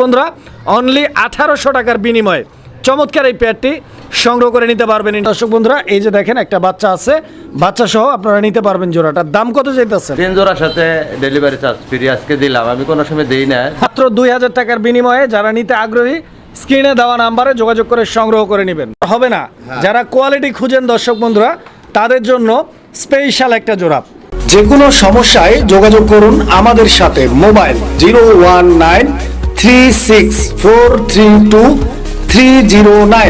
বন্ধুরা অনলি আঠারোশো টাকার বিনিময়ে চমৎকার এই প্যাডটি সংগ্রহ করে নিতে পারবেন। দর্শক বন্ধুরা এই যে দেখেন একটা বাচ্চা আছে। বাচ্চা সহ আপনারা নিতে পারবেন জোড়াটার দাম কত চাইতেছেন? তিন জোড়ার সাথে ডেলিভারি চার্জ ফ্রি আজকে দিলাম। আমি কোনো সময় দিই না। মাত্র দুই হাজার টাকার বিনিময়ে যারা নিতে আগ্রহী স্ক্রিনে দেওয়া নাম্বারে যোগাযোগ করে সংগ্রহ করে নেবেন। হবে না। যারা কোয়ালিটি খুঁজেন দর্শক বন্ধুরা তাদের জন্য স্পেশাল একটা জোড়া। যে কোনো সমস্যায় যোগাযোগ করুন আমাদের সাথে। Mobile zero one nine three six four three two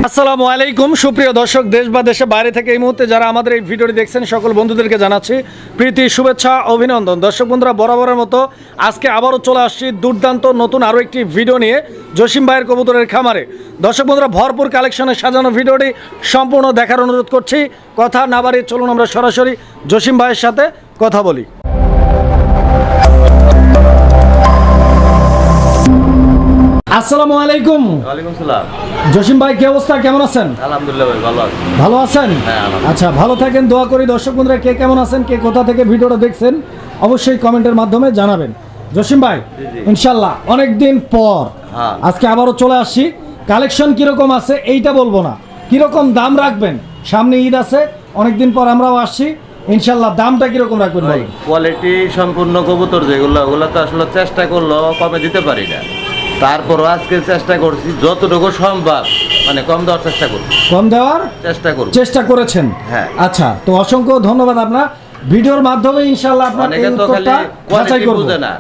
আসসালামু আলাইকুম। সুপ্রিয় দর্শক, দেশ বা দেশে বাইরে থেকে এই মুহূর্তে যারা আমাদের এই ভিডিওটি দেখছেন, সকল বন্ধুদেরকে জানাচ্ছি প্রীতি, শুভেচ্ছা, অভিনন্দন। দর্শক বরাবরের মতো আজকে আবারও চলে আসছি দুর্দান্ত নতুন আরও একটি ভিডিও নিয়ে কবুতরের খামারে। দর্শক বন্ধুরা, ভরপুর কালেকশনে সাজানো ভিডিওটি সম্পূর্ণ দেখার অনুরোধ করছি। কথা না বাড়িয়ে চলুন আমরা সরাসরি জসিম ভাইয়ের সাথে কথা বলি। আসসালামু আলাইকুম। ওয়ালাইকুম সালাম। জসিম ভাই কি অবস্থা? কেমন আছেন? আলহামদুলিল্লাহ ভাই ভালো আছি। ভালো আছেন? হ্যাঁ, আচ্ছা ভালো থাকেন দোয়া করি। দর্শক বন্ধুরা কে কেমন আছেন কে কোথা থেকে ভিডিওটা দেখছেন অবশ্যই কমেন্টের মাধ্যমে জানাবেন। জসিম ভাই। ইনশাল্লাহ অনেক দিন পর হ্যাঁ। আজকে আবারও চলে আসছি। কালেকশন কীরকম আছে এইটা বলব না। কীরকম দাম রাখবেন? সামনে ঈদ আছে অনেকদিন পর আমরাও আসছি। ইনশাল্লাহ দামটা কীরকম রাখবেন ভাই কোয়ালিটি সম্পূর্ণ কবুতর যেগুলো ওগুলো তো আসলে চেষ্টা করলেও কমে দিতে পারি না। তারপরও আজকে চেষ্টা করছি যতটুকু সম্ভব মানে কম দেওয়ার চেষ্টা করছি কম দেওয়ার চেষ্টা করব। চেষ্টা করেছেন? হ্যাঁ। আচ্ছা তো অসংখ্য ধন্যবাদ আপনার। ভিডিওর মাধ্যমে ইনশাল্লাহ আপনার এই উত্তরটা যাচাই করব। না।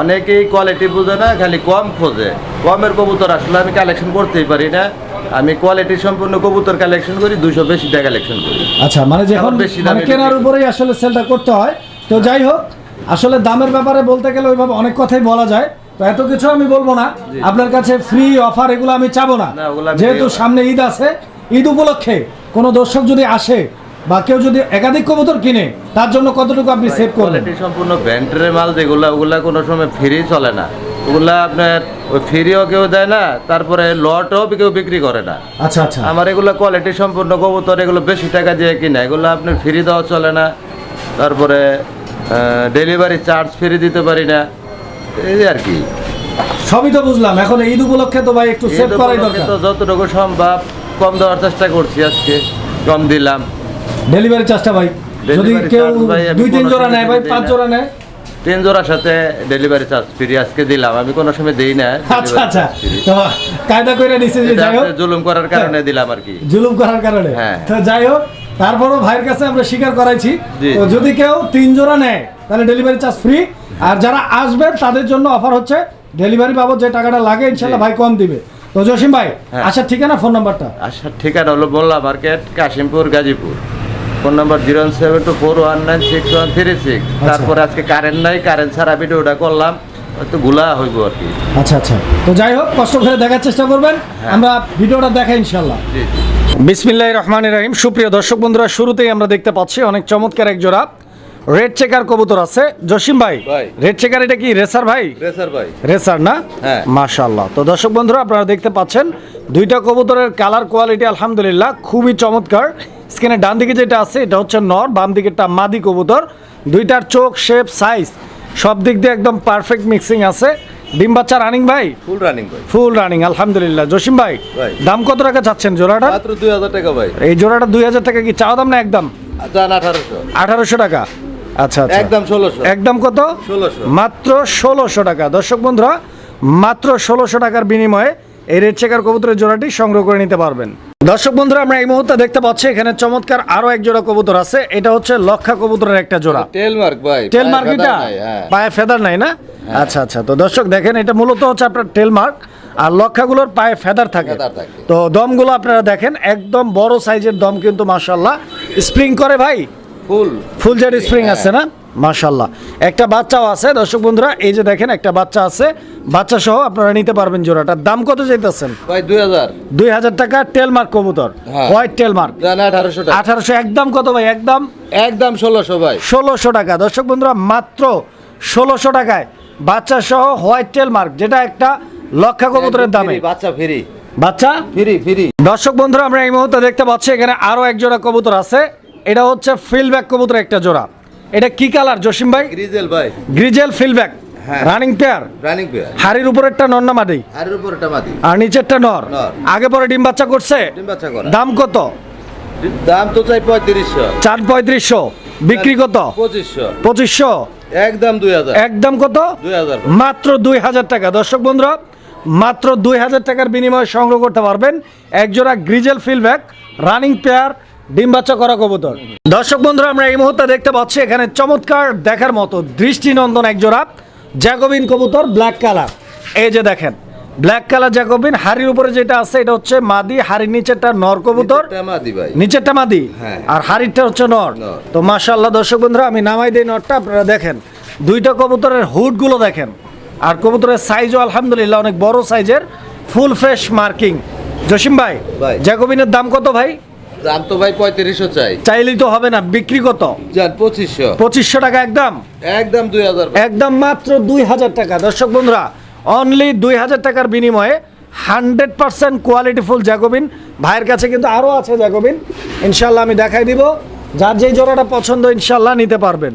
অনেকেই কোয়ালিটি বুঝে না খালি কম খোঁজে। কমের কবুতর আসলে আমি কালেকশন করতেই পারি না। আমি কোয়ালিটি সম্পূর্ণ কবুতর কালেকশন করি দুশো বেশি টাকা কালেকশন করি। আচ্ছা মানে যখন বেশি মানে দামে কেনার উপরেই আসলে সেলটা করতে হয়। তো যাই হোক আসলে দামের ব্যাপারে বলতে গেলে ওইভাবে অনেক কথাই বলা যায়। তো এত কিছু আমি বলব না। আপনার কাছে ফ্রি অফার এগুলো আমি চাবো না। যেহেতু সামনে ঈদ আছে ঈদ উপলক্ষে কোনো দর্শক যদি আসে বা কেউ যদি একাধিক কবুতর কিনে তার জন্য কতটুকু আপনি সেভ করবেন? সম্পূর্ণ ব্যান্ডের মাল যেগুলো ওগুলা কোনো সময় ফ্রি চলে না। ওগুলা আপনার ওই ফ্রিও কেউ দেয় না তারপরে লটও কেউ বিক্রি করে না। আচ্ছা আচ্ছা। আমার এগুলো কোয়ালিটি সম্পূর্ণ কবুতর এগুলো বেশি টাকা দিয়ে কিনা এগুলো আপনার ফ্রি দেওয়া চলে না। তারপরে ডেলিভারি চার্জ ফ্রি দিতে পারি না। এই আর কি। সবই তো বুঝলাম। এখন ঈদ উপলক্ষে তো ভাই একটু সেভ করাই দরকার। তো যতটুকু সম্ভব কম দেওয়ার চেষ্টা করছি আজকে কম দিলাম। ডেলিভারি চার্জটা ভাই যদি কেউ আমি দুই তিন জোড়া নেয় ভাই পাঁচ। জোড়া নেয়। তিন জোড়ার সাথে ডেলিভারি চার্জ ফ্রি আজকে দিলাম। আমি কোনো সময় দিই না আচ্ছা আচ্ছা। তো কায়দা করে নিছে যে যাই হোক। জুলুম করার কারণে দিলাম আর কি। জুলুম করার কারণে। হ্যাঁ। তো যাই হোক তারপরও ভাইয়ের কাছে আমরা স্বীকার করাইছি। তো যদি কেউ তিন জোড়া নেয় তাহলে ডেলিভারি চার্জ ফ্রি আর যারা আসবে তাদের জন্য অফার হচ্ছে ডেলিভারি বাবদ যে টাকাটা লাগে ইনশাল্লাহ ভাই কম দিবে। তো জসিম ভাই। আচ্ছা ঠিকানা ফোন নাম্বারটা আচ্ছা ঠিকানা হলো Molla market Kashimpur Gazipur. Phone number zero seven two four one nine six one three six তারপরে আজকে কারেন্ট নাই কারেন্ট ছাড়া ভিডিওটা করলাম। একটু গুলা হইব আর কি। আচ্ছা আচ্ছা। তো যাই হোক কষ্ট করে দেখার চেষ্টা করবেন। হ্যাঁ। আমরা ভিডিওটা দেখাই ইনশাল্লাহ জি জি। বিসমিল্লাহ রহমান রহিম। সুপ্রিয় দর্শক বন্ধুরা শুরুতেই আমরা দেখতে পাচ্ছি অনেক চমৎকার এক জোড়া রেড চেকার কবুতর আছে। জসিম ভাই। রেড চেকার এটা কি? রেসার ভাই? রেসার ভাই। রেসার না? হ্যাঁ। মাশাল্লাহ তো দর্শক বন্ধুরা আপনারা দেখতে পাচ্ছেন দুইটা কবুতরের কালার কোয়ালিটি আলহামদুলিল্লাহ খুবই চমৎকার। স্ক্রিনে ডান দিকে যেটা আছে এটা হচ্ছে নর বাম দিকেরটা মাদি কবুতর। দুইটার চোখ শেপ সাইজ সব দিক দিয়ে একদম পারফেক্ট মিক্সিং আছে। ডিম বাচ্চা রানিং ভাই? ফুল রানিং ভাই। ফুল রানিং আলহামদুলিল্লাহ। জসিম ভাই। দাম কত টাকা চাচ্ছেন জোড়াটা? মাত্র দুই হাজার টাকা ভাই। এই জোড়াটা দুই হাজার টাকা কি চাওয়া দাম না একদম? আঠারোশো টাকা। আচ্ছা আচ্ছা। একদম ষোলোশো। একদম কত? ষোলোশো। মাত্র ষোলোশো টাকা। দর্শক বন্ধুরা মাত্র ষোলোশো টাকার বিনিময়ে এই রেড চেকার কবুতরের জোড়াটি সংগ্রহ করে নিতে পারবেন। দর্শক বন্ধুরা আমরা এই মুহূর্তে দেখতে পাচ্ছি এখানে চমৎকার আরও এক জোড়া কবুতর আছে। এটা হচ্ছে লক্ষা কবুতরের একটা জোড়া। টেল মার্ক ভাই টেল পায়ে মার্ক feather এটা? হ্যাঁ। পায়ে ফেদার নাই না? আচ্ছা আচ্ছা। তো দর্শক দেখেন এটা মূলত হচ্ছে আপনার টেল মার্ক আর লক্ষাগুলোর পায়ে ফেদার থাকে। তো দমগুলো আপনারা দেখেন একদম বড় সাইজের দম কিন্তু মাশাল্লাহ স্প্রিং করে ভাই? ফুল। ফুল জেড স্প্রিং আছে না? মাশাল্লাহ একটা বাচ্চাও আছে। দর্শক বন্ধুরা এই যে দেখেন একটা বাচ্চা আছে। বাচ্চা সহ আপনারা নিতে পারবেন জোড়াটার দাম কত চাইতেছেন? ভাই দুই হাজার। দুই হাজার টাকা টেলমার্ক কবুতর। হ্যাঁ। White tail mark. আঠারোশো টাকা। আঠারোশো একদম কত ভাই? একদম? একদম ষোলোশো ভাই। ষোলোশো টাকা। দর্শক বন্ধুরা মাত্র ষোলোশো টাকায় বাচ্চা সহ হোয়াইট টেলমার্ক যেটা একটা লক্ষা কবুতরের দামে। বাচ্চা ফ্রি। বাচ্চা? Free free. দর্শক বন্ধুরা আমরা এই মুহূর্তে দেখতে পাচ্ছি এখানে আরও এক জোড়া কবুতর আছে। এটা হচ্ছে ফিলব্যাক কবুতর একটা জোড়া। এটা কি কালার জসিম ভাই? গ্রিজেল ভাই। গ্রিজেল ফিলব্যাক হ্যাঁ। রানিং পেয়ার রানিং পেয়ার হাড়ির উপরেরটা নর না মাদি? আর উপর এটা মাদি। আর নিচেরটা নর? নর। আগে পরে ডিম বাচ্চা করছে? ডিম বাচ্চা করা। দাম কত? দাম তো চাই পঁয়ত্রিশশো। চার পঁয়ত্রিশশো। বিক্রি কত? পঁচিশশো। পঁচিশশো? একদম দুই হাজার। একদম কত? দুই হাজার। মাত্র দুই হাজার টাকা। দর্শক বন্ধুরা মাত্র দুই হাজার টাকার বিনিময়ে সংগ্রহ করতে পারবেন। একজোড়া গ্রিজেল ফিলব্যাক রানিং পেয়ার ডিম বাচ্চা করা কবুতর। দর্শক বন্ধুরা আমরা এই মুহূর্তে দেখতে পাচ্ছি এখানে চমৎকার দেখার মতো দৃষ্টিনন্দন একজোড়া জ্যাকোবিন কবুতর ব্ল্যাক কালার এই যে দেখেন ব্ল্যাক কালার জ্যাকোবিন হাড়ির উপরে যেটা আছে এটা হচ্ছে মাদি হাড়ির নিচেরটা নর কবুতর। নিচেরটা মাদি হ্যাঁ। আর হাড়িরটা হচ্ছে নর। তো মাশাআল্লাহ দর্শক বন্ধুরা আমি নামাই দিই নরটা আপনারা দেখেন দুইটা কবুতরের হুডগুলো দেখেন। আর কবুতরের সাইজও আলহামদুলিল্লাহ অনেক বড় সাইজের ফুল ফ্রেশ মার্কিং জসিম ভাই ভাই। জ্যাকোবিনের দাম কত ভাই? দাম তো ভাই পঁয়ত্রিশশো চাই। চাইলেই তো হবে না বিক্রি কত? যান পঁচিশশো। পঁচিশশো টাকা একদম? একদম দুই হাজার একদম মাত্র দুই হাজার টাকা। দর্শক বন্ধুরা অনলি দুই হাজার টাকার বিনিময়ে হান্ড্রেড পার্সেন্ট কোয়ালিটিফুল জ্যাকোবিন। ভাইয়ের কাছে কিন্তু আরও আছে জ্যাকোবিন। ইনশাল্লাহ আমি দেখাই দিব। যার যেই জোড়াটা পছন্দ ইনশাল্লাহ নিতে পারবেন।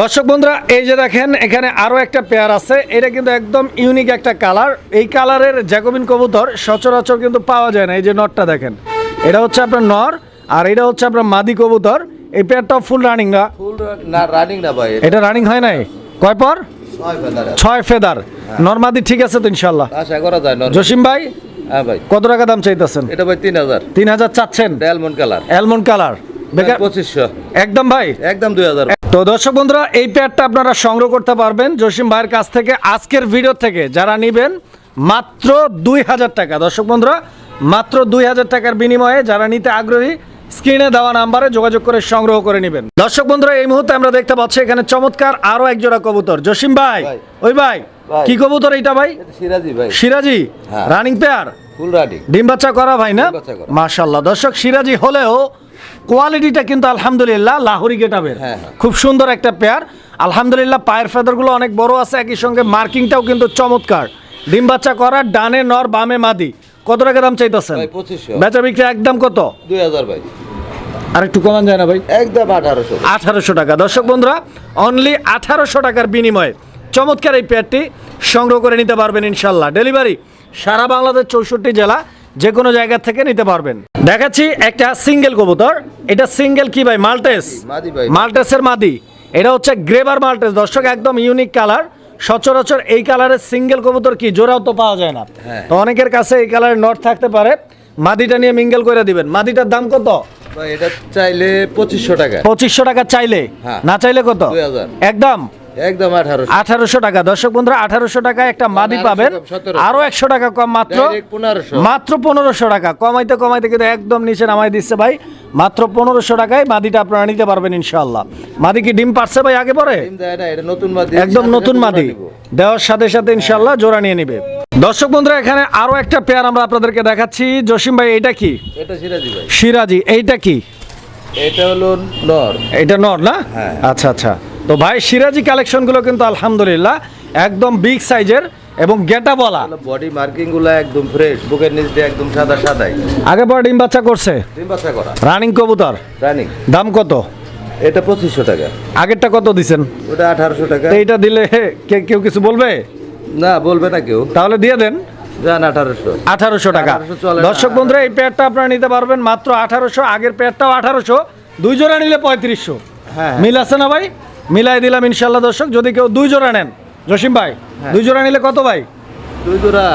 দর্শক বন্ধুরা এই যে দেখেন এখানে আরও একটা পেয়ার আছে। এটা কিন্তু একদম ইউনিক একটা কালার এই কালারের জ্যাকোবিন কবুতর সচরাচর কিন্তু পাওয়া যায় না। এই যে নটটা দেখেন। এটা হচ্ছে আপনার নর আর এটা হচ্ছে আপনার মাদি কবুতর। এই পেয়ারটাও ফুল রানিং না? ফুল না রানিং না ভাই এটা রানিং হয় নাই? কয় পর? ছয় ফেদার ফেদার। নর্মাদি ঠিক আছে তো ইনশাল্লাহ আশা করা যায় নর জসিম ভাই হ্যাঁ ভাই। কত টাকা দাম চাইতেছেন? এটা ভাই তিন হাজার। তিন হাজার চাচ্ছেন? ডায়মন্ড কালার অ্যালমন্ড কালার বেকার পঁচিশশো। একদম ভাই। একদম দুই হাজার। তো দর্শক বন্ধুরা এই প্যাডটা আপনারা সংগ্রহ করতে পারবেন জসিম ভাইয়ের কাছ থেকে। আজকের ভিডিও থেকে যারা নেবেন মাত্র দুই হাজার টাকা। দর্শক বন্ধুরা মাত্র দুই হাজার টাকার বিনিময়ে যারা নিতে আগ্রহী স্ক্রিনে দেওয়া নাম্বারে যোগাযোগ করে সংগ্রহ করে নেবেন। দর্শক বন্ধুরা এই মুহূর্তে আমরা দেখতে পাচ্ছি এখানে চমৎকার আরও এক জোড়া কবুতর। জসিম ভাই। ওই ভাই। কি কবুতর এইটা ভাই? সিরাজি ভাই। সিরাজি। রানিং পেয়ার ফুল রানিং ডিম বাচ্চা করা ভাই না? ডিম মাশাল্লাহ দর্শক সিরাজি হলেও কোয়ালিটিটা কিন্তু আলহামদুলিল্লাহ লাহোরি গেটাবের হ্যাঁ, হ্যাঁ। খুব সুন্দর একটা পেয়ার আলহামদুলিল্লাহ পায়ের ফেদারগুলো অনেক বড় আছে একই সঙ্গে মার্কিংটাও কিন্তু চমৎকার। ডিম বাচ্চা করা ডানে নর বামে মাদি। কত টাকা দাম চাইতেছেন? বেচা বিক্রি একদম কত? দুই হাজার ভাই। আর একটু কমান যায় না ভাই? একদম আঠারোশো। আঠারোশো টাকা। দর্শক বন্ধুরা অনলি আঠারোশো টাকার বিনিময়ে চমৎকার এই পেয়ারটি সংগ্রহ করে নিতে পারবেন ইনশাল্লাহ। ডেলিভারি সারা বাংলাদেশ চৌষট্টি জেলা যে কোনো জায়গা থেকে নিতে পারবেন। দেখাচ্ছি একটা সিঙ্গেল কবুতর। এটা সিঙ্গেল কি ভাই? মাল্টেস? মাদি ভাই। মাল্টেসের মাদি। এটা হচ্ছে গ্রেভার মাল্টেস। দর্শক একদম ইউনিক কালার সচরাচর এই কালারের সিঙ্গেল কবুতর কি? জোড়াও তো পাওয়া যায় না। হ্যাঁ। তো অনেকের কাছে এই কালারের নট থাকতে পারে। মাদিটা নিয়ে মিঙ্গেল করে দিবেন। মাদিটার দাম কত? এটা চাইলে পঁচিশশো টাকা। পঁচিশশো টাকা চাইলে? হ্যাঁ। না চাইলে কত? একদম? একদম আঠারোশো। আঠারোশো টাকা। দর্শক বন্ধুরা আঠারোশো টাকায় একটা মাদি পাবেন। আরও একশো টাকা কম মাত্র মাত্র পনেরোশো টাকা। কমাইতে কমাইতে কিন্তু একদম নিচে নামাই দিচ্ছে ভাই। মাত্র পনেরোশো টাকায় মাদিটা আপনারা নিতে পারবেন ইনশাল্লাহ মাদি কি ডিম পারছে ভাই আগে পরে? ডিম দেয় না, এটা নতুন মাদি। একদম নতুন মাদি। জোড়া দেওয়ার সাথে সাথে ইনশাল্লাহ জোড়া নিয়ে নিবে। দর্শক বন্ধুরা এখানে আরও একটা পেয়ার আমরা আপনাদেরকে দেখাচ্ছি। জসিম ভাই এটা কি? এটা সিরাজি ভাই। সিরাজি এইটা কি? এটা হলো নর। এটা নর না? হ্যাঁ। আচ্ছা আচ্ছা। তো ভাই সিরাজি কালেকশনগুলো কিন্তু আলহামদুলিল্লাহ একদম বিগ সাইজের এবং গেটা বলা বডি মার্কিংগুলো একদম ফ্রেশ বুকের নিচ দিয়ে একদম সাদা সাদাই। আগে পর ডিম বাচ্চা করছে? ডিম বাচ্চা করা। রানিং কবুতর? রানিং দাম কত? এটা পঁচিশশো টাকা। আগেরটা কত দিছেন? ওটা আঠারোশো টাকা। এইটা দিলে কে কেউ কিছু বলবে? না বলবে না কেউ। তাহলে দিয়ে দেন। আঠারোশো। টাকা। 1800 চলে না। দর্শক বন্ধুরা এই পেয়ারটা আপনারা নিতে পারবেন মাত্র আঠারোশো আগের পেয়ারটাও আঠারোশো দুই জোড়া নিলে পঁয়ত্রিশশো। হ্যাঁ। মিল আছে না ভাই? মিলাই দিলাম ইনশাল্লাহ দর্শক যদি কেউ দুই জোড়া নেন। জসিম ভাই হ্যাঁ। দুই জোড়া নিলে কত ভাই? দুই জোড়া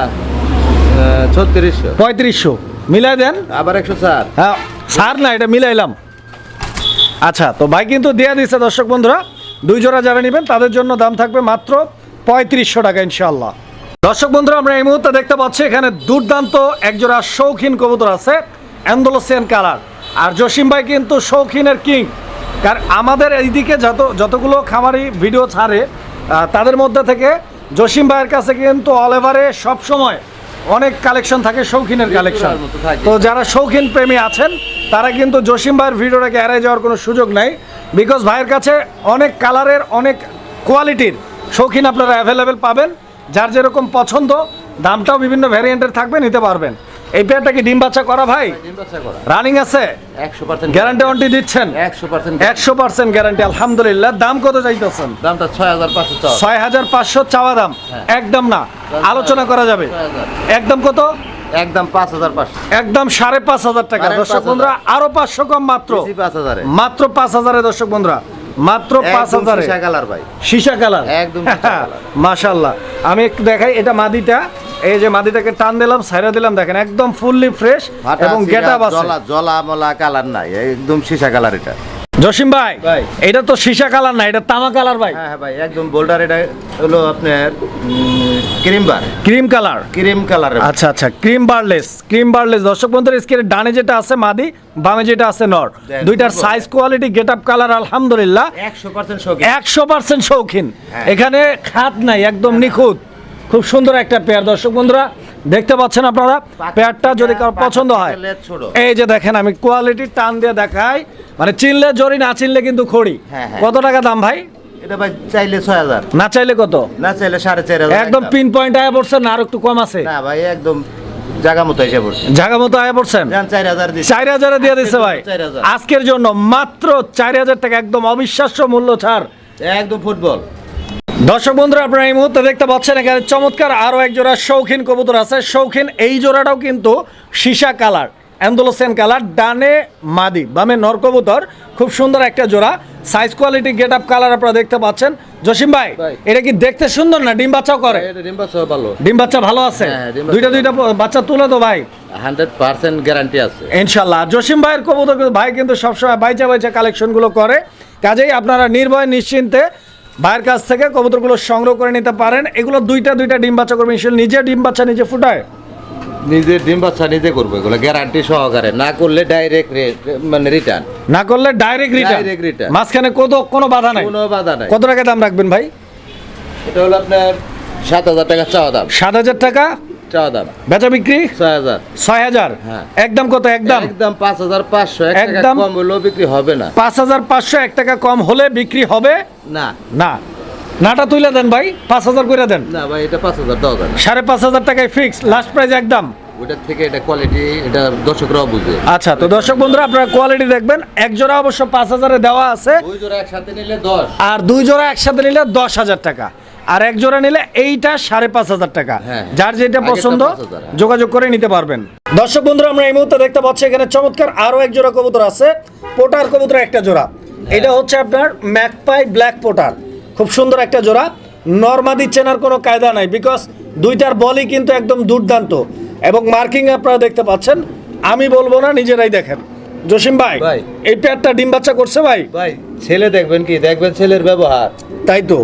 ছত্রিশশো। পঁয়ত্রিশশো। মিলাই দেন? আবার একশো চার হ্যাঁ সার না এটা মিলাইলাম। আচ্ছা তো ভাই কিন্তু দিয়ে দিচ্ছে দর্শক বন্ধুরা দুই জোড়া যারা নেবেন তাদের জন্য দাম থাকবে মাত্র পঁয়ত্রিশশো টাকা ইনশাল্লাহ দর্শক বন্ধুরা আমরা এই মুহূর্তে দেখতে পাচ্ছি এখানে দুর্দান্ত একজোড়া শৌখিন কবুতর আছে অ্যান্ডোলোসিয়ান কালার। আর জসিম ভাই কিন্তু শৌখিনের কিং। কারণ আমাদের এইদিকে যত যতগুলো খামারি ভিডিও ছাড়ে তাদের মধ্যে থেকে জসিম ভাইয়ের কাছে কিন্তু অল এভারে সবসময় অনেক কালেকশন থাকে শৌখিনের কালেকশন তো যারা শৌখিন প্রেমী আছেন তারা কিন্তু জসিম ভাইয়ের ভিডিওটাকে এড়াই যাওয়ার কোনো সুযোগ নাই। বিকজ ভাইয়ের কাছে অনেক কালারের অনেক কোয়ালিটির শৌখিন আপনারা অ্যাভেলেবেল পাবেন। যার যেরকম পছন্দ দামটাও বিভিন্ন ভ্যারিয়েন্টের থাকবে নিতে পারবেন। এই পেয়ারটা কি ডিম বাচ্চা করা ভাই? রানিং আছে? একশো গ্যারান্টি ওয়ান্টি দিচ্ছেন? একশো পার্সেন্ট গ্যারান্টি আলহামদুলিল্লাহ। দাম কত চাইতেছেন? দামটা ছয় হাজার পাঁচশো ছয় হাজার পাঁচশো চাওয়া দাম। একদম না। আলোচনা করা যাবে। একদম কত? একদম পাঁচ হাজার পাঁচশো। একদম সাড়ে পাঁচ হাজার টাকা। সাড়ে দর্শক বন্ধুরা আরও পাঁচশো কম মাত্র। পাঁচ হাজারে। মাত্র পাঁচ হাজারে দর্শক বন্ধুরা। মাত্র পাঁচ একদম হাজারে। সীসা কালার ভাই। সীসা কালার। একদম মাশাল্লাহ আমি একটু দেখাই এটা মাদিটা। এই যে মাদিটাকে টান দিলাম সাইরা দিলাম দেখেন একদম ফুললি ফ্রেশ এবং গেট আছে। জলা মলা কালার নাই একদম সীসা কালার এটা। জসিম ভাই। এটা তো সীসা কালার না এটা তামা কালার ভাই। হ্যাঁ হ্যাঁ ভাই একদম বোল্ডার এটা হলো আপনার cream bar cream colour. Cream colour আচ্ছা আচ্ছা ক্রিম বারলেস ক্রিম বারলেস। দর্শক বন্ধুর স্ক্রিনে ডানে যেটা আছে মাদি বামে যেটা আছে নর। দুইটার size quality get up colour আলহামদুলিল্লাহ। একশো পার্সেন্ট শোকে একশো পার্সেন্ট শৌখিন। হ্যাঁ। এখানে খাত নাই একদম নিখুঁত। খুব সুন্দর একটা পেয়ার। দর্শক বন্ধুরা দেখতে পাচ্ছেন আপনারা পেয়ারটা যদি কারও পছন্দ হয়। এই যে দেখেন আমি কোয়ালিটি টান দিয়ে দেখাই। মানে চিনলে জরি না চিনলে কিন্তু খড়ি। হ্যাঁ, হ্যাঁ। কত টাকা দাম ভাই? এটা ভাই চাইলে ছয় হাজার। না চাইলে কত? না চাইলে সাড়ে চার হাজার একদম পিন পয়েন্ট আয়া না আর একটু কম আছে? না ভাই একদম জায়গা মতো এসে পড়ছে। জায়গা মতো আয়া পড়ছেন? চার হাজারে দিয়ে দিচ্ছে ভাই। আজকের জন্য মাত্র চার হাজার টাকা একদম অবিশ্বাস্য মূল্য ছাড়। একদম ফুটবল। দর্শক বন্ধুরা আপনারা এই মুহূর্তে দেখতে পাচ্ছেন এখানে চমৎকার আরও এক জোড়া শৌখিন কবুতর আছে। শৌখিন এই জোড়াটাও কিন্তু সীসা কালার অ্যান্ডোলোসেন কালার ডানে মাদি বামে নর কবুতর খুব সুন্দর একটা জোড়া। Size quality get up colour আপনারা দেখতে পাচ্ছেন। জসিম ভাই। এটা কি দেখতে সুন্দর না ডিম বাচ্চাও করে? ডিম বাচ্চা ভালো। ডিম বাচ্চা ভালো আছে? হ্যাঁ, দুইটা দুইটা বাচ্চা তুলে তো ভাই। হান্ড্রেড পার্সেন্ট গ্যারান্টি আছে। ইনশাল্লাহ। জসিম ভাইয়ের কবুতর কিন্তু ভাই কিন্তু সবসময় বাইচা বাইচা কালেকশনগুলো করে। কাজেই আপনারা নির্ভয় নিশ্চিন্তে ভাইয়ের কাছ থেকে কবুতরগুলো সংগ্রহ করে নিতে পারেন। এগুলো দুইটা দুইটা ডিম বাচ্চা করবে ইনশাল নিজে ডিম বাচ্চা নিজে ফুটায়? নিজে ডিম বাচ্চা নিজে করব। এগুলো গ্যারান্টি সহকারে। না করলে ডাইরেক্ট মানে রিটার্ন না করলে ডাইরেক্ট রিটার্ন Direct return। মাঝখানে কত কোনো বাধা নাই? কোনো বাধা নাই। কত টাকা দাম রাখবেন ভাই? এটা হলো আপনার সাত হাজার টাকা চাওয়া দাম। সাত হাজার টাকা? চাওয়া দাম। বেচা বিক্রি? ছয় হাজার। ছয় হাজার? হ্যাঁ। একদম কত? একদম একদম পাঁচ হাজার পাঁচশো। একদম। কম হলেও বিক্রি হবে না। পাঁচ হাজার পাঁচশো এক টাকা কম হলে বিক্রি হবে? না। না। নাটা দেন ভাই পাঁচ হাজার করে দেন। না ভাই এটা পাঁচ হাজার দেওয়া সাড়ে পাঁচ হাজার টাকায় ফিক্স লাস্ট প্রাইস একদম ওইটার থেকে এটা কোয়ালিটি এটা দর্শকরাও আচ্ছা তো দর্শক বন্ধুরা আপনারা কোয়ালিটি দেখবেন। এক জোড়া অবশ্য পাঁচ হাজারে দেওয়া আছে। দুই জোড়া একসাথে নিলে দশ। আর দুই জোড়া একসাথে নিলে দশ হাজার টাকা। আর এক জোড়া নিলে এইটা সাড়ে পাঁচ হাজার টাকা। হ্যাঁ। যার যেটা পছন্দ 5,000, হ্যাঁ। যোগাযোগ করে নিতে পারবেন। দর্শক বন্ধুরা আমরা এই মুহূর্তে দেখতে পাচ্ছি এখানে চমৎকার আরও এক জোড়া কবুতর আছে। পোটার কবুতর একটা জোড়া। হ্যাঁ। এটা হচ্ছে আপনার ম্যাকপাই ব্ল্যাক পোটার। খুব সুন্দর একটা জোড়া। নর্মাদি চেনার কোনো কায়দা নাই বিকজ দুইটার বলই কিন্তু একদম দুর্দান্ত। এবং মার্কিং আপনারা দেখতে পাচ্ছেন। আমি বলব না নিজেরাই দেখেন। জসিম ভাই ভাই। এই পেয়ারটা ডিম বাচ্চা করছে ভাই? ভাই ছেলে দেখবেন কি? দেখবেন ছেলের ব্যবহার। তাই তো।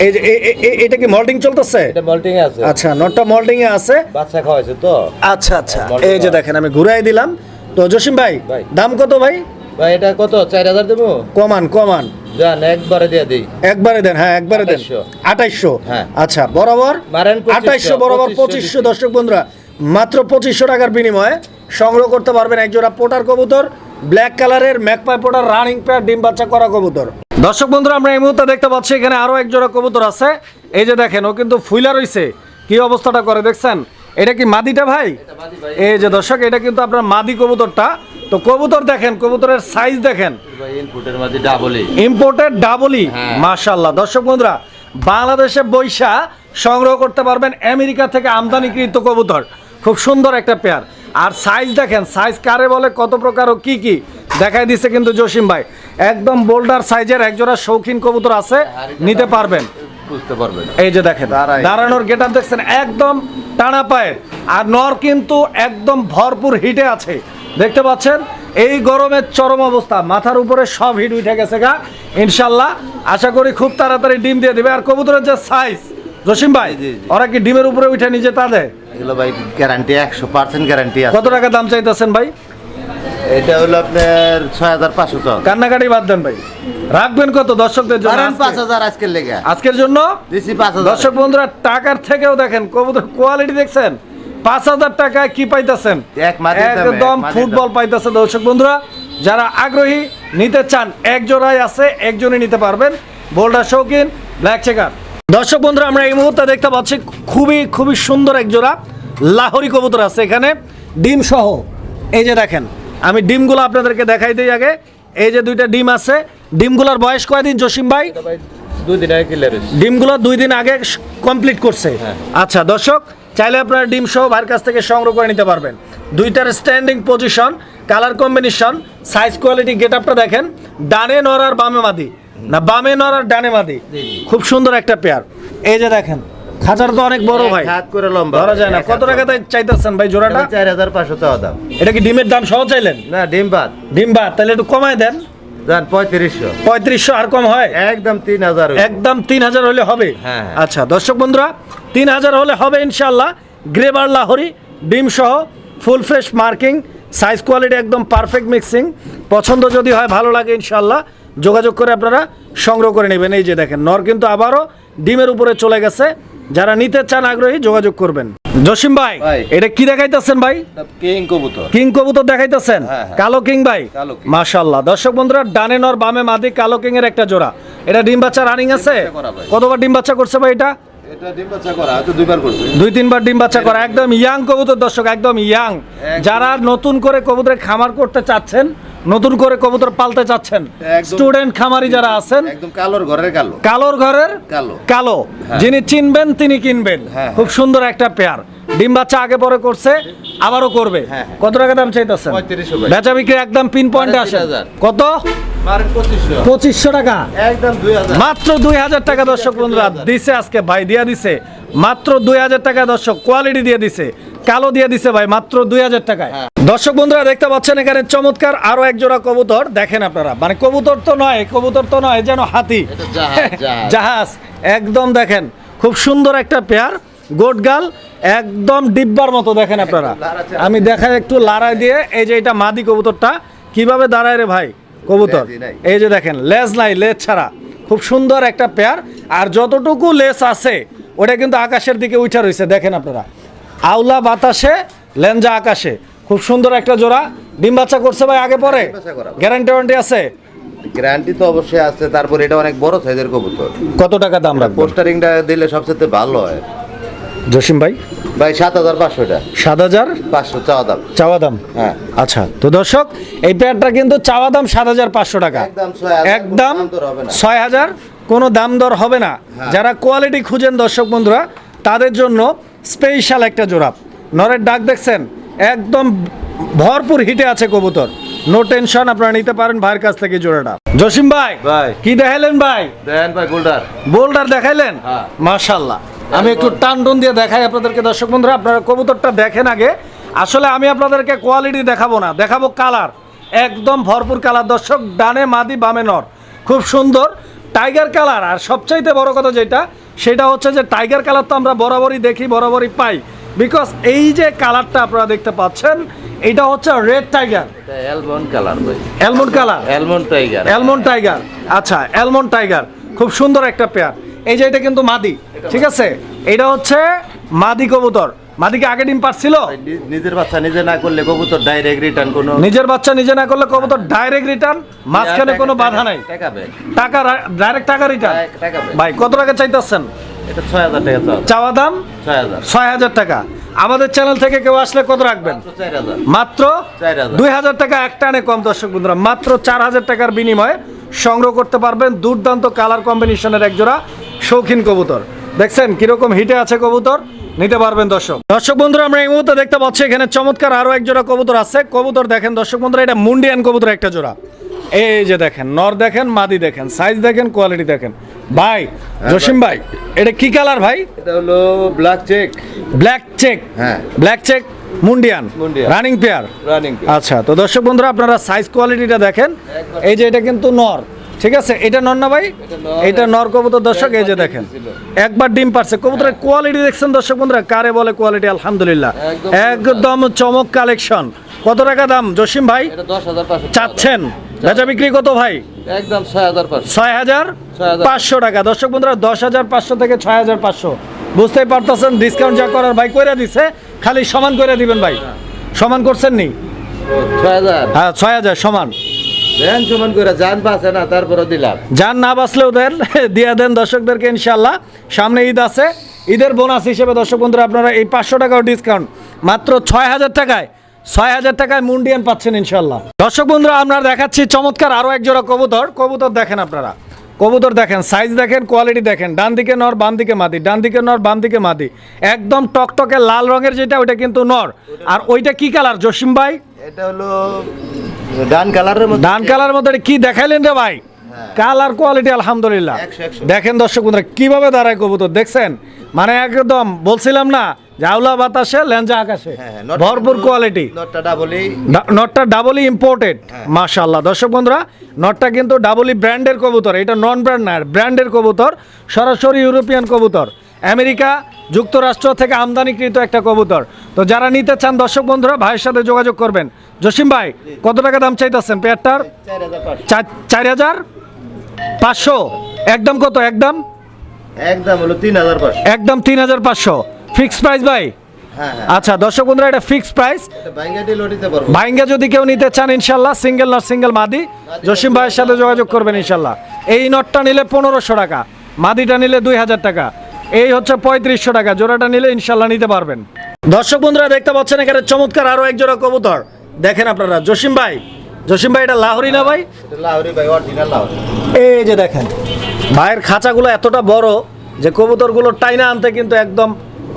এই যে এ- এ- এ- এটা কি মল্টিং চলতেছে? এটা মল্টিং আছে। আচ্ছা নটটা মল্টিং এ আছে। বাচ্চা খাওয়াইছে তো। আচ্ছা আচ্ছা। এই যে দেখেন আমি ঘুরাই দিলাম। তো জসিম ভাই ভাই। দাম কত ভাই? ভাই এটা কত? চার হাজার দেবো? কমান কমান। যান একবারে দিয়ে দিই। একবারে দেন হ্যাঁ একবারে দেন। 2800 হ্যাঁ। আচ্ছা বরাবর? মারেন 2500, বরাবর 2500 পঁচিশশো দর্শক বন্ধুরা মাত্র পঁচিশশো টাকার বিনিময়ে সংগ্রহ করতে পারবেন একজোড়া পোটার কবুতর ব্ল্যাক কালারের ম্যাকপাই পোটার রানিং পেয়ার ডিম বাচ্চা করা কবুতর। দর্শক বন্ধুরা আমরা এই মুহূর্তে দেখতে পাচ্ছি এখানে আরও এক জোড়া কবুতর আছে। এই যে দেখেন ও কিন্তু ফুইলা রইছে। কি অবস্থাটা করে দেখছেন? এটা কি মাদিটা ভাই? এই যে দর্শক এটা কিন্তু আপনার মাদি কবুতরটা। তো কবুতর দেখেন কবুতরের সাইজ দেখেন। ইম্পোর্টেড ডাবলই হ্যাঁ। মাশাল্লাহ দর্শক বন্ধুরা বাংলাদেশে বৈশা সংগ্রহ করতে পারবেন আমেরিকা থেকে আমদানিকৃত কবুতর। খুব সুন্দর একটা পেয়ার আর সাইজ দেখেন সাইজ কারে বলে কত প্রকার ও কি কি দেখাই দিছে কিন্তু জসিম ভাই। একদম বোল্ডার সাইজের একজোড়া শৌখিন কবুতর আছে নিতে পারবেন। বুঝতে পারবেন। এই যে দেখেন দাঁড়াই। দাঁড়ানোর গেটার দেখছেন একদম টানা পায়ের। আর নর কিন্তু একদম ভরপুর হিটে আছে। দেখতে পাচ্ছেন এই গরমের চরম অবস্থা। মাথার উপরে সব হিট উঠে গেছে গা ইনশাল্লাহ। আশা করি খুব তাড়াতাড়ি ডিম দিয়ে দেবে। আর কবুতরের যে সাইজ জসিম ভাই। ওরা কি ডিমের উপরে উঠে নিজে তা দেয়? এগুলো ভাই গ্যারান্টি একশো পার্সেন্ট গ্যারান্টি আছে। কত টাকা দাম চাইতেছেন ভাই? এটা হলো আপনার ছয় হাজার পাঁচশো টাকা। কান্নাকাটি বাদ দেন ভাই। রাখবেন কত দর্শকদের জন্য পাঁচ হাজার আজকের লেগে। আজকের জন্য? দিছি পাঁচ হাজার। দর্শক বন্ধুরা টাকার থেকেও দেখেন কবুতর কোয়ালিটি দেখছেন? পাঁচ হাজার টাকায় কি পাইতেছেন? একদম ফুটবল পাইতেছে দর্শক বন্ধুরা। যারা আগ্রহী নিতে চান এক জোড়ায় আছে একজনই নিতে পারবেন। বোল্ডার শৌখিন ব্ল্যাক চেকার দর্শক বন্ধুরা আমরা এই মুহূর্তে দেখতে পাচ্ছি খুবই খুবই সুন্দর এক জোড়া লাহোরি কবুতর আছে এখানে। ডিম সহ। এই যে দেখেন আমি ডিমগুলো আপনাদেরকে দেখাই দিই আগে। এই যে দুইটা ডিম আছে ডিমগুলোর বয়স কয়দিন জসিম ভাই? দুই দিন আগে ডিমগুলো দুই দিন আগে কমপ্লিট করছে। হ্যাঁ। আচ্ছা দর্শক চাইলে আপনারা ডিম সহ ভাইয়ের কাছ থেকে সংগ্রহ করে নিতে পারবেন। দুইটার standing position colour combination size quality get আপটা দেখেন ডানে নর আর বামে মাদি। না বামে নর আর ডানে মাদি খুব সুন্দর একটা পেয়ার এই যে দেখেন খাঁচার তো অনেক বড় ভাই। হাত করে লম্বা। ধরা যায় না। কত টাকাতে চাইতেছেন ভাই জোড়াটা? চার হাজার পাঁচশো চাওয়া দাম। এটা কি ডিমের দাম সহ চাইলেন? না ডিম বাদ। ডিম বা তাহলে একটু কমায় দেন। যান পঁয়ত্রিশশো। পঁয়ত্রিশশো আর কম হয়? একদম তিন হাজার একদম তিন হাজার হলে হবে? হ্যাঁ, হ্যাঁ। আচ্ছা দর্শক বন্ধুরা তিন হাজার হলে হবে ইনশাল্লাহ গ্রেবার লাহরি ডিম সহ full fresh marking size quality একদম পারফেক্ট মিক্সিং পছন্দ যদি হয় ভালো লাগে ইনশাল্লাহ যোগাযোগ করে আপনারা সংগ্রহ করে নেবেন। এই যে দেখেন নর কিন্তু আবারও ডিমের উপরে চলে গেছে। যারা নিতে চান আগ্রহী যোগাযোগ করবেন। জসিম ভাই। এটা কি দেখাইতেছেন ভাই? কিং কবুতর। কিং কবুতর দেখাইতেছেন? হ্যাঁ, হ্যাঁ। কালো কিং ভাই। মাশাল্লাহ দর্শক বন্ধুরা ডানে নর বামে মাদি কালো কিং এর একটা জোড়া। এটা ডিম বাচ্চা রানিং আছে। কতবার ডিম বাচ্চা করছে ভাই এটা? করছে দুই তিনবার ডিম বাচ্চা করা একদম ইয়াং কবুতর দর্শক একদম ইয়াং। যারা নতুন করে কবুতরের খামার করতে চাচ্ছেন নতুন করে কবুতর পালতে চাচ্ছেন স্টুডেন্ট খামারি যারা আছেন একদম কালোর ঘরের কালো। কালোর ঘরের কালো। কালো। হ্যাঁ। যিনি চিনবেন তিনি কিনবেন। হ্যাঁ, খুব সুন্দর একটা পেয়ার। ডিম বাচ্চা আগে পরে করছে আবারও করবে। হ্যাঁ। কত টাকা দাম চাইতেছেন? বেচা বিক্রি একদম পিন পয়েন্টে আসে কত? পঁচিশশো। টাকা। মাত্র দুই হাজার টাকা দর্শক বন্ধুরা দিছে আজকে ভাই দিয়া দিছে। মাত্র দুই হাজার টাকা দর্শক কোয়ালিটি দিয়ে দিছে। কালো দিয়ে দিছে ভাই মাত্র দুই হাজার টাকায়। হ্যাঁ। দর্শক বন্ধুরা দেখতে পাচ্ছেন এখানে চমৎকার আরও এক জোড়া কবুতর। দেখেন আপনারা মানে কবুতর তো নয় কবুতর তো নয় যেন হাতি। জাহাজ, একদম দেখেন খুব সুন্দর একটা পেয়ার গোটগাল একদম ডিব্বার মতো দেখেন আপনারা। আমি দেখাই একটু লাড়াই দিয়ে এই যে এটা মাদি কবুতরটা কীভাবে দাঁড়ায় রে ভাই? কবুতর। এই যে দেখেন লেজ নাই লেজ ছাড়া। খুব সুন্দর একটা পেয়ার। আর যতটুকু লেস আছে ওটা কিন্তু আকাশের দিকে উঠা রয়েছে দেখেন আপনারা। আউলা বাতাসে লেঞ্জা আকাশে। খুব সুন্দর একটা জোড়া। ডিম বাচ্চা করছে ভাই আগে পরে? গ্যারান্টি ওয়ারেন্টি আছে? গ্যারান্টি তো অবশ্যই আছে তারপর এটা অনেক বড় সাইজের কবুতর। কত টাকা দাম রাখবেন? পোস্টারিংটা দিলে সবচেয়ে ভালো হয়। জসিম ভাই? ভাই সাত হাজার পাঁচশোটা সাত হাজার? পাঁচশো চাওয়া দাম। চাওয়া দাম? হ্যাঁ। আচ্ছা তো দর্শক এই পেয়ারটা কিন্তু চাওয়া দাম সাত হাজার পাঁচশো টাকা। একদম ছয় হাজার, কোনো দাম দর হবে না। হ্যাঁ। যারা কোয়ালিটি খুঁজেন দর্শক বন্ধুরা তাদের জন্য স্পেশাল একটা জোড়াপ। নরের ডাক দেখছেন একদম ভরপুর হিটে আছে কবুতর। নো টেনশন আপনারা নিতে পারেন ভাইয়ের কাছ থেকে জোড়াটা। জসিম ভাই ভাই। কি দেখাইলেন ভাই? দেন ভাই গোল্ডার বোল্ডার দেখাইলেন? হ্যাঁ। মাশাল্লাহ। আমি একটু টান টন দিয়ে দেখাই আপনাদেরকে দর্শক বন্ধুরা আপনারা কবুতরটা দেখেন আগে। আসলে আমি আপনাদেরকে কোয়ালিটি দেখাবো না দেখাবো কালার একদম ভরপুর কালার দর্শক ডানে মাদি বামে নর। খুব সুন্দর টাইগার কালার আর সবচাইতে বড় কথা যেটা সেটা হচ্ছে যে টাইগার কালার তো আমরা বরাবরই দেখি বরাবরই পাই। বিকজ এই যে কালারটা আপনারা দেখতে পাচ্ছেন এটা হচ্ছে রেড টাইগার অ্যালমন্ড কালার ভাই। Almond colour almond tiger almond tiger আচ্ছা অ্যালমন্ড টাইগার খুব সুন্দর একটা পেয়ার এই যে এটা কিন্তু মাদি ঠিক আছে? এটা হচ্ছে মাদি কবুতর। মাদিকে আগে ডিম পারছিল? নিজের বাচ্চা নিজে না করলে কবুতর ডাইরেক্ট রিটার্ন কোনো নিজের বাচ্চা নিজে না করলে কবুতর ডাইরেক্ট রিটার্ন মাঝখানে কোনো বাধা নাই। টাকা ডাইরেক্ট টাকা রিটার্ন ভাই কত টাকা চাইতেছেন? এটা টাকা চাওয়া। দাম? টাকা। আমাদের চ্যানেল থেকে কেউ আসলে কত রাখবেন? মাত্র চার হাজার। মাত্র চার হাজার। দুই হাজার টাকা এক টানে কম দর্শক বন্ধুরা। মাত্র চার হাজার টাকার বিনিময়ে সংগ্রহ করতে পারবেন দুর্দান্ত কালার কম্বিনেশনের একজোড়া শৌখিন কবুতর। দেখছেন কীরকম হিটে আছে কবুতর? নিতে পারবেন দর্শক। দর্শক বন্ধুরা আমরা এই মুহূর্তে দেখতে পাচ্ছি এখানে চমৎকার আরও এক জোড়া কবুতর আছে। কবুতর দেখেন দর্শক বন্ধুরা এটা মুন্ডিয়ান কবুতর একটা জোড়া। এই যে দেখেন নর দেখেন মাদি দেখেন সাইজ দেখেন কোয়ালিটি দেখেন। ভাই জসিম ভাই এটা কি কালার ভাই? এটা হলো ব্ল্যাক চেক। Black check. হ্যাঁ। ব্ল্যাক চেক মুন্ডিয়ান। মুন্ডিয়ান। Running pair. রানিং আচ্ছা তো দর্শক বন্ধুরা আপনারা সাইজ কোয়ালিটিটা দেখেন। এই যে এটা কিন্তু নর। ঠিক আছে এটা নর না ভাই? এটা নর কবুতর দর্শক এই যে দেখেন। একবার ডিম পারছে। কবুতরের কোয়ালিটি দেখছেন দর্শক বন্ধুরা? কারে বলে কোয়ালিটি আলহামদুলিল্লাহ। একদম চমক কালেকশন কত টাকা দাম? জসিম ভাই? চাচ্ছেন। বেচা বিক্রি কত ভাই? একদম ছয় হাজার পাঁচশো। টাকা। দর্শক বন্ধুরা দশ হাজার পাঁচশো থেকে ছয় হাজার পাঁচশো। বুঝতেই পারতেছেন ডিসকাউন্ট যা করার ভাই করে দিছে খালি সমান করে দিবেন ভাই। সমান করছেন নি হ্যাঁ ছয় হাজার সমান। দেন সমান করে যান না তারপরে দিলাম। যান না বাঁচলেও দেন দিয়া দেন দর্শকদেরকে ইনশাল্লাহ সামনে ঈদ আছে ঈদের বোনাস হিসেবে দর্শক বন্ধুরা আপনারা এই পাঁচশো টাকাও ডিসকাউন্ট মাত্র ছয় হাজার টাকায় ছয় হাজার টাকায় মুন্ডিয়ান পাচ্ছেন ইনশাল্লাহ দর্শক বন্ধুরা আমরা দেখাচ্ছি চমৎকার আরও এক জোড়া কবুতর। কবুতর দেখেন আপনারা। কবুতর দেখেন সাইজ দেখেন কোয়ালিটি দেখেন। ডান দিকে নর বাম দিকে মাদি। ডান দিকে নর বাম দিকে মাদি। একদম টকটকে লাল রঙের যেটা ওইটা কিন্তু নর। আর ওইটা কি কালার জসিম ভাই? এটা হলো ডান কালারের মধ্যে ডান কালার মধ্যে কি দেখাইলেন রে ভাই? কালার কোয়ালিটি আলহামদুলিল্লাহ। দেখেন দর্শক বন্ধুরা কীভাবে দাঁড়ায় কবুতর দেখছেন? মানে একদম বলছিলাম না জাউলা বাতাসে ল্যাঞ্জা আকাশে। হ্যাঁ, হ্যাঁ, ভরপুর কোয়ালিটি নটটা ডাবলি ইম্পোর্টেড মাশাল্লাহ দর্শক বন্ধুরা নটটা কিন্তু ডাবলি ব্র্যান্ডের কবুতর এটা নন ব্র্যান্ড না ব্র্যান্ডের কবুতর সরাসরি ইউরোপিয়ান কবুতর। আমেরিকা যুক্তরাষ্ট্র থেকে আমদানিকৃত একটা কবুতর। তো যারা নিতে চান দর্শক বন্ধুরা ভাইয়ের সাথে যোগাযোগ করবেন। জসিম ভাই কত টাকা দাম চাইতেছেন পেয়ারটার? চার হাজার পাঁচশো। একদম কত? একদম একদম হলো তিন হাজার পাঁচশো। একদম তিন হাজার পাঁচশো। ফিক্স প্রাইস ভাই? হ্যাঁ হ্যাঁ। আচ্ছা দর্শক বন্ধুরা এটা ফিক্স প্রাইস। ভাইঙ্গা যদি কেউ নিতে চান ইনশাল্লাহ সিঙ্গেল নট সিঙ্গেল মাদি। জসিম ভাইয়ের সাথে যোগাযোগ করবেন ইনশাল্লাহ। এই নটটা নিলে পনেরোশো টাকা মাদিটা নিলে দুই হাজার টাকা। এই হচ্ছে পঁয়ত্রিশশো টাকা। জোড়াটা নিলে ইনশাল্লাহ নিতে পারবেন। দর্শক বন্ধুরা দেখতে পাচ্ছেন এখানে চমৎকার আরও এক জোড়া কবুতর। দেখেন আপনারা জসিম ভাই। জসিম ভাই এটা লাহরি না ভাই? এটা লাহোরি ভাই অরিজিনাল লাহোরি। এই যে দেখেন ভাইয়ের খাঁচাগুলো এতটা বড় যে কবুতরগুলো টাইনা আনতে কিন্তু একদম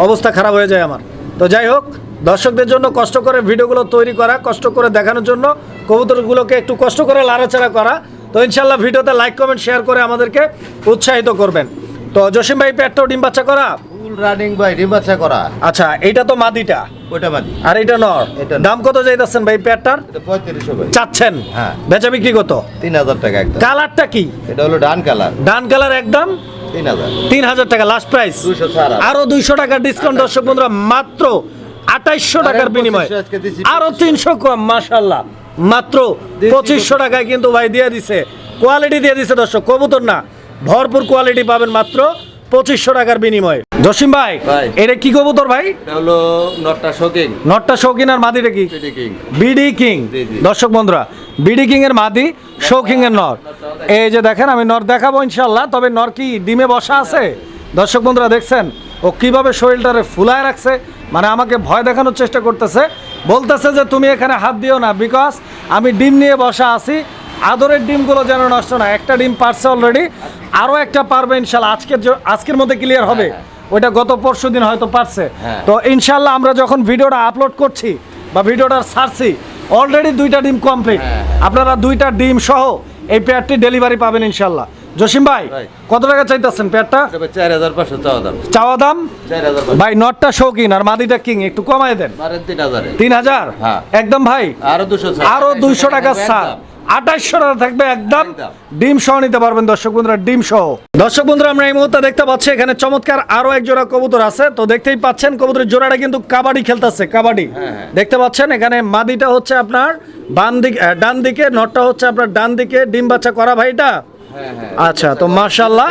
অবস্থা খারাপ হয়ে যায় আমার। তো যাই হোক দর্শকদের জন্য কষ্ট করে ভিডিওগুলো তৈরি করা কষ্ট করে দেখানোর জন্য কবুতরগুলোকে একটু কষ্ট করে লাড়াচাড়া করা। তো ইনশাল্লাহ ভিডিওতে লাইক কমেন্ট শেয়ার করে আমাদেরকে উৎসাহিত করবেন। তো জসিম ভাই পেটটাও ডিম বাচ্চা করা? ফুল রানিং ভাই ডিম বাচ্চা করা। আচ্ছা এটা তো মাদিটা? ওইটা মাদি। আর এটা নর? এটা দাম কত যাইতেছেন ভাই পেটটার? এটা পঁয়ত্রিশশো ভাই। চাচ্ছেন? হ্যাঁ। বেচা বিক্রি কত? তিন হাজার টাকা একদম। কালারটা কি? এটা হলো ডান কালার। ডান কালার একদম? তিন হাজার। তিন হাজার টাকা লাস্ট প্রাইস আরও দুইশো টাকার ডিসকাউন্ট দর্শক বন্ধুরা মাত্র আঠাইশশো টাকার আরে, বিনিময়ে। 2500 আরও তিনশো কম মাশাল্লাহ মাত্র দিছি, পঁচিশশো টাকায় কিন্তু ভাই দিয়ে দিছে। কোয়ালিটি দিয়ে দিছে দর্শক। কবুতর না। ভরপুর কোয়ালিটি পাবেন মাত্র পঁচিশশো টাকার বিনিময়ে। জসিম ভাই। এটা কি কবুতর ভাই? হলো নটটা শোকিং নটটা শৌখিন আর মাদিটা কি? BD king. দর্শক বন্ধুরা বিডি কিং এর মাদি শৌখিং এর নর এই যে দেখেন আমি নর দেখাবো ইনশাল্লাহ তবে নর কি ডিমে বসা আছে? দর্শক বন্ধুরা দেখছেন? ও কীভাবে শরীরটারে ফুলায় রাখছে? মানে আমাকে ভয় দেখানোর চেষ্টা করতেছে। বলতেছে যে তুমি এখানে হাত দিও না বিকজ আমি ডিম নিয়ে বসা আছি আদরের ডিমগুলো যেন নষ্ট না একটা ডিম পারছে অলরেডি আরও একটা পারবে ইনশাল্লাহ। আজকের আজকের মধ্যে ক্লিয়ার হবে। ওইটা গত পরশু দিন হয়তো পারছে। হ্যাঁ। তো ইনশাল্লাহ আমরা যখন ভিডিওটা আপলোড করছি বা ভিডিওটা ছাড়ছি অলরেডি দুইটা ডিম কমপ্লিট হ্যাঁ। আপনারা দুইটা ডিম সহ এই পেয়ারটি ডেলিভারি পাবেন ইনশাল্লাহ। জসিম ভাই। কত টাকা চাইতেছেন পেয়ারটা? চার হাজার পাঁচশো চাওয়া দাম। চাওয়া দাম? ভাই নটটা শৌকিন আর মাদিটা কিং একটু কমাই দেন। তিন হাজার। হ্যাঁ। একদম ভাই। আরও দুশো আরও দুইশো টাকা ছাড়। আঠাইশশো টাকা থাকবে একদম। ডিম সহ নিতে পারবেন দর্শক বন্ধুরা ডিম সহ। দর্শক বন্ধুরা আমরা এই মুহূর্তে দেখতে পাচ্ছি এখানে চমৎকার আরও এক জোড়া কবুতর আছে। তো দেখতেই পাচ্ছেন কবুতরের জোড়াটা কিন্তু কাবাডি খেলতেছে কাবাডি। হ্যাঁ, হ্যাঁ। দেখতে পাচ্ছেন এখানে মাদিটা হচ্ছে আপনার বাম দিকে ডান দিকে নটটা হচ্ছে আপনার ডান দিকে ডিম বাচ্চা করা ভাইটা। হ্যাঁ আচ্ছা তো মাশাল্লাহ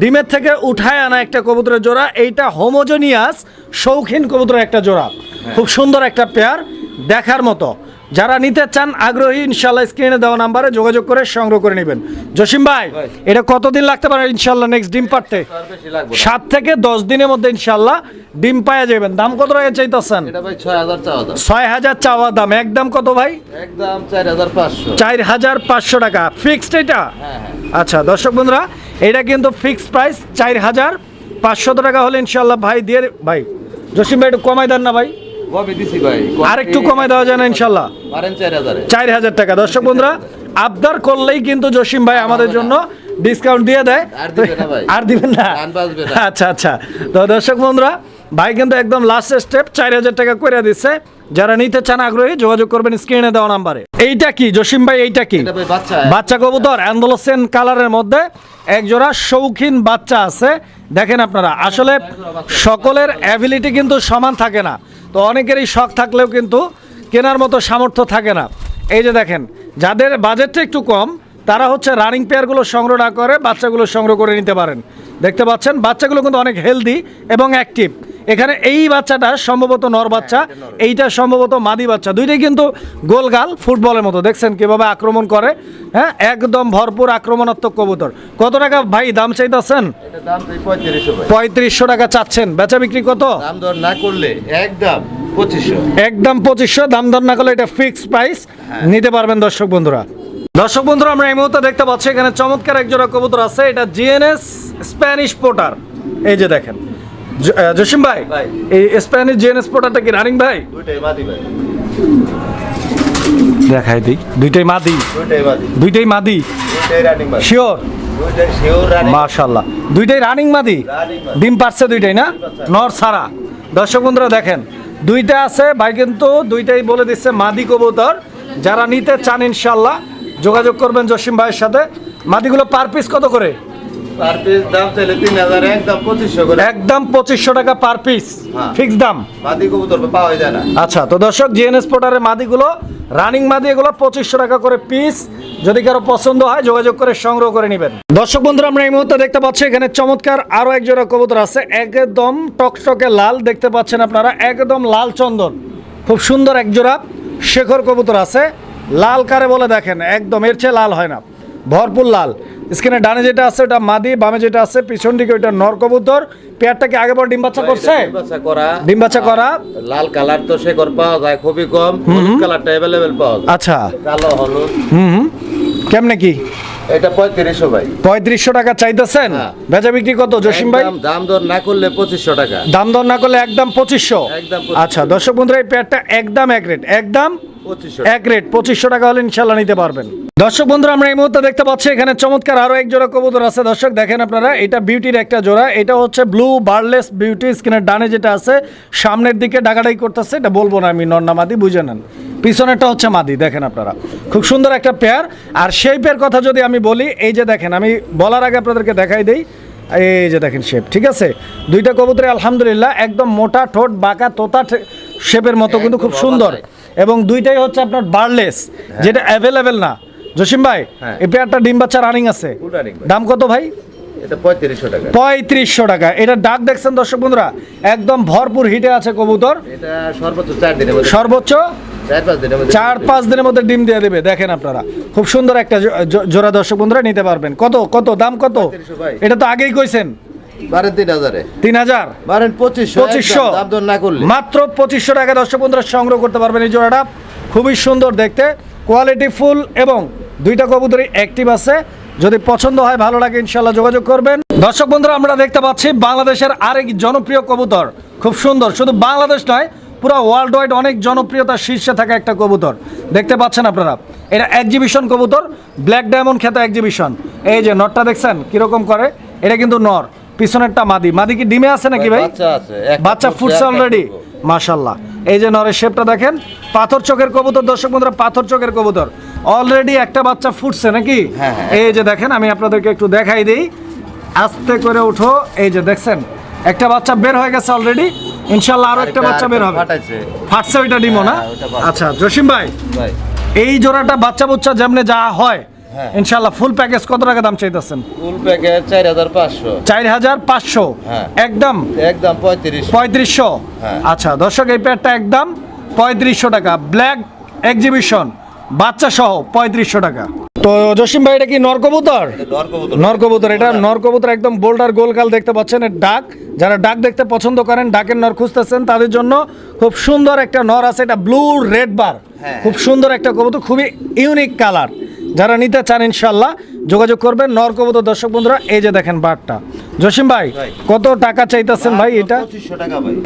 ডিমের থেকে উঠায় আনা একটা কবুতরের জোড়া। এইটা হোমোজেনিয়াস শৌখিন কবুতরের একটা জোড়া। খুব সুন্দর একটা পেয়ার দেখার মতো। যারা নিতে চান আগ্রহী ইনশাল্লাহ স্ক্রিনে দেওয়া নাম্বারে যোগাযোগ করে সংগ্রহ করে নেবেন। জসিম ভাই। এটা কতদিন লাগতে পারে ইনশাল্লাহ নেক্সট ডিম না। সাত থেকে দশ দিনের মধ্যে ইনশাল্লাহ ডিম পাওয়া যাবেন। দাম কত টাকা চাইতেছেন? এটা ভাই ছয় হাজার চাওয়া দাম। একদম কত ভাই? চার হাজার পাঁচশো। পাঁচশো টাকা। ফিক্সড এটা? হ্যাঁ হ্যাঁ। আচ্ছা দর্শক বন্ধুরা এটা কিন্তু ফিক্সড প্রাইস চার হাজার পাঁচশত টাকা হলে ইনশাল্লাহ ভাই দিয়ে ভাই জসিম ভাই একটু কমাই দেন না ভাই। কবে দিছি ভাই? আর একটু কমাই দেওয়া যায় না ইনশাল্লাহ মারেন চার হাজারে। চার হাজার টাকা। দর্শক বন্ধুরা আবদার করলেই কিন্তু জসিম ভাই আমাদের জন্য ডিসকাউন্ট দিয়ে দেয়। আর দিবেন না। আচ্ছা আচ্ছা। তো দর্শক বন্ধুরা ভাই কিন্তু একদম লাস্ট স্টেপ চার হাজার টাকা করে দিচ্ছে যারা নিতে চান আগ্রহী যোগাযোগ করবেন স্ক্রিনে দেওয়া নাম্বারে। এইটা কি? জসিম ভাই এইটা কি? বাচ্চা। কবুতর অ্যান্ডোলোসেন কালারের মধ্যে এক জোড়া শৌখিন বাচ্চা আছে। দেখেন আপনারা আসলে সকলের অ্যাবিলিটি কিন্তু সমান থাকে না। তো অনেকেরই শখ থাকলেও কিন্তু কেনার মতো সামর্থ্য থাকে না। এই যে দেখেন, যাদের বাজেটটা একটু কম, তারা হচ্ছে রানিং পেয়ারগুলো সংগ্রহ না করে বাচ্চাগুলো সংগ্রহ করে নিতে পারেন। দেখতে পাচ্ছেন, বাচ্চাগুলো কিন্তু অনেক হেলদি এবং অ্যাক্টিভ এখানে এই বাচ্চাটা সম্ভবত নর বাচ্চা এইটা সম্ভবত মাদি বাচ্চা। দুইটাই কিন্তু গোলগাল ফুটবলের মতো। দেখছেন কীভাবে আক্রমণ করে হ্যাঁ? একদম ভরপুর আক্রমণাত্মক কবুতর। কত টাকা ভাই দাম চাইতেছেন? পঁয়ত্রিশশো টাকা চাচ্ছেন। বেচা বিক্রি কত? দাম দর না করলে একদম পঁচিশশো। একদম পঁচিশশো দাম দর না করলে এটা ফিক্স প্রাইস নিতে পারবেন দর্শক বন্ধুরা। দর্শক বন্ধুরা আমরা এই মুহূর্তে দেখতে পাচ্ছি এখানে চমৎকার একজোড়া কবুতর আছে। এটা জিএনএস স্প্যানিশ পোটার এই যে দেখেন। জসিম ভাই। এই স্প্যানিশ জিএনএস পোটারটা কি রানিং ভাই? দুইটাই মাদি ভাই। দেখাই দিই দুইটাই মাদি। দুইটাই মাদি। দুইটাই মাদি? দুইটাই রানিং মাদি। শিওর মাশাল্লাহ দুইটাই রানিং মাদি? রানিং মাদি। ডিম পারছে দুইটাই না? নর সারা দর্শক বন্ধুরা দেখেন দুইটা আছে ভাই কিন্তু দুইটাই বলে দিচ্ছে মাদি কবুতর। যারা নিতে চান ইনশাল্লাহ যোগাযোগ করবেন জসিম ভাইয়ের সাথে। মাদিগুলো পার পিস কত করে? পার পিস দাম চাইলে তিন হাজার একদম পঁচিশশো করে। একদম পঁচিশশো টাকা পার পিস। ফিক্স দাম। মাদি কবুতর পাওয়া যায় না। আচ্ছা তো দর্শক জিএনএস পোর্টারের মাদিগুলো রানিং মাদি এগুলো টাকা করে পিস যদি কারও পছন্দ হয় যোগাযোগ করে সংগ্রহ করে নেবেন। দর্শক বন্ধুরা আমরা এই মুহূর্তে দেখতে পাচ্ছি এখানে চমৎকার আরও এক জোড়া কবুতর আছে। একদম টকটকে লাল দেখতে পাচ্ছেন আপনারা একদম লাল চন্দন। খুব সুন্দর এক জোড়া শেখর কবুতর আছে। লাল কারে বলে দেখেন একদম এর চেয়ে লাল হয় না। ভরপুর লাল। স্ক্রিনে ডানে যেটা আছে ওটা মাদি বামে যেটা আছে পিছন দিকে ওইটা নর কবুতর। পেয়ারটা কি আগে পর ডিম বাচ্চা করছে? ডিম বাচ্চা করা। করা। লাল কালার তো শেকর পাওয়া যায় খুবই কম। হলুদ কালারটা অ্যাভেলেবেল পাওয়া যায়। আচ্ছা। কালো হলুদ। হুম কেমনে কি? এটা পঁয়ত্রিশশো ভাই। পঁয়ত্রিশশো টাকা চাইতেছেন? হ্যাঁ। বেচা বিক্রি কত জসিম ভাই? দাম দর না করলে পঁচিশশো টাকা। দাম দর না করলে একদম পঁচিশশো? একদম আচ্ছা দর্শক বন্ধুরা এই পেয়ারটা একদম এক রেট একদম এক রেট পঁচিশশো টাকা হলে ইনশাল্লাহ নিতে পারবেন। দর্শক বন্ধুরা আমরা এই মুহূর্তে দেখতে পাচ্ছি এখানে চমৎকার আরও এক জোড়া কবুতর আছে। দর্শক দেখেন আপনারা এটা বিউটির একটা জোড়া। এটা হচ্ছে ব্লু বার্লেস বিউটি স্কিনের ডানে যেটা আছে সামনের দিকে ডাকাডাই করতেছে। এটা বলব না আমি নন্নামাদি বুঝে নেন। পিছনেরটা হচ্ছে মাদি দেখেন আপনারা। খুব সুন্দর একটা পেয়ার আর সেই পেয়ার কথা যদি আমি বলি এই যে দেখেন আমি বলার আগে আপনাদেরকে দেখাই দিই। এই যে দেখেন শেপ ঠিক আছে? দুইটা কবুতরে আলহামদুলিল্লাহ একদম মোটা ঠোঁট বাঁকা তোতা শেপের মতো কিন্তু খুব সুন্দর। এবং দুইটাই হচ্ছে আপনার বার্লেস যেটা অ্যাভেলেবেল না। জসিম ভাই হ্যাঁ। এই পেয়ারটা ডিম বাচ্চা রানিং আছে। দাম কত ভাই? পঁয়ত্রিশশো টাকা। এটা ডাক দেখছেন দর্শক বন্ধুরা একদম ভরপুর হিটে আছে কবুতর। সর্বোচ্চ চার পাঁচ দিনের মধ্যে। ডিম দিয়ে দেবে দেখেন আপনারা। খুব সুন্দর একটা জো- জো- জোড়া দর্শক বন্ধুরা নিতে পারবেন। কত কত দাম কত? এটা তো আগেই কইছেন। মাত্র পঁচিশশো টাকা দর্শক বন্ধুরা সংগ্রহ করতে পারবেন এই জোড়াটা। খুবই সুন্দর দেখতে। কোয়ালিটি ফুল এবং দুইটা কবুতরই অ্যাক্টিভ আছে। যদি পছন্দ হয় ভালো লাগে ইনশাল্লাহ যোগাযোগ করবেন। দর্শক বন্ধুরা আমরা দেখতে পাচ্ছি বাংলাদেশের আরেক জনপ্রিয় কবুতর। খুব সুন্দর শুধু বাংলাদেশ নয় পুরো ওয়ার্ল্ড ওয়াইড অনেক জনপ্রিয়তার শীর্ষে থাকা একটা কবুতর। দেখতে পাচ্ছেন আপনারা এটা এক্সিবিশন কবুতর ব্ল্যাক ডায়মন্ড খ্যাত এক্সিবিশন এই যে নটটা দেখছেন কীরকম করে? এটা কিন্তু নর পিছনেরটা মাদি। মাদি কি ডিমে আছে নাকি ভাই বাচ্চা ফুটছে, অলরেডি ফুটবো। মাশাল্লাহ এই যে নরের শেপটা দেখেন পাথর চোখের কবুতর দর্শক বন্ধুরা পাথর চোখের কবুতর অলরেডি একটা বাচ্চা ফুটছে নাকি হ্যাঁ, হ্যাঁ। এই যে দেখেন আমি আপনাদেরকে একটু দেখাই দিই আস্তে করে উঠো এই যে দেখছেন একটা বাচ্চা বের হয়ে গেছে অলরেডি ইনশাল্লাহ আরও একটা বাচ্চা বের হবে। ফাটছে ওইটা ডিমো না হ্যাঁ। আচ্ছা জসিম ভাই ভাই এই জোড়াটা বাচ্চা বুচ্চা যেমনে যা হয় হ্যাঁ। ইনশাল্লাহ ফুল প্যাকেজ কত টাকা দাম চাইতেছেন? ফুল প্যাকেজ চার হাজার পাঁচশো। চার হাজার পাঁচশো। হ্যাঁ। একদম? একদম পঁয়ত্রিশ পঁয়ত্রিশশো? হ্যাঁ। আচ্ছা দর্শক এই প্যাডটা একদম পঁয়ত্রিশশো টাকা। ব্ল্যাক এক্সিবিশন বাচ্চা সহ পঁয়ত্রিশশো টাকা। তো জসিম ভাই এটা কি নরকবুতর? নরকবুতর। এটা নরকবুতর। একদম বোল্ডার গোলগাল দেখতে পাচ্ছেন এর ডাক। যারা ডাক দেখতে পছন্দ করেন ডাকের নর খুঁজতেছেন তাদের জন্য খুব সুন্দর একটা নর আছে এটা ব্লু রেড বার হ্যাঁ। খুব সুন্দর একটা কবুতর খুবই ইউনিক কালার যারা নিতে চান ইনশাল্লাহ যোগাযোগ করবেন। নর কবুতর দর্শক বন্ধুরা এই যে দেখেন বারটা জসিম ভাই। কত টাকা চাইতেছেন ভাই এটা?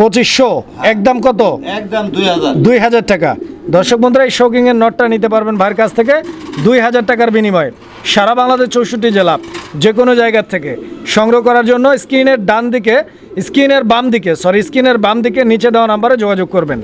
পঁচিশশো ভাই। একদম কত? একদম দুই হাজার। দুই হাজার টাকা। দর্শক বন্ধুরা এই শৌকিং এর নটটা নিতে পারবেন ভাইয়ের কাছ থেকে। দুই হাজার টাকার বিনিময়ে সারা বাংলাদেশ চৌষট্টি জেলা যে কোনো জায়গার থেকে সংগ্রহ করার জন্য স্ক্রিনের ডান দিকে স্ক্রিনের বাম দিকে সরি স্ক্রিনের বাম দিকে নিচে দেওয়া নাম্বারে যোগাযোগ করবেন।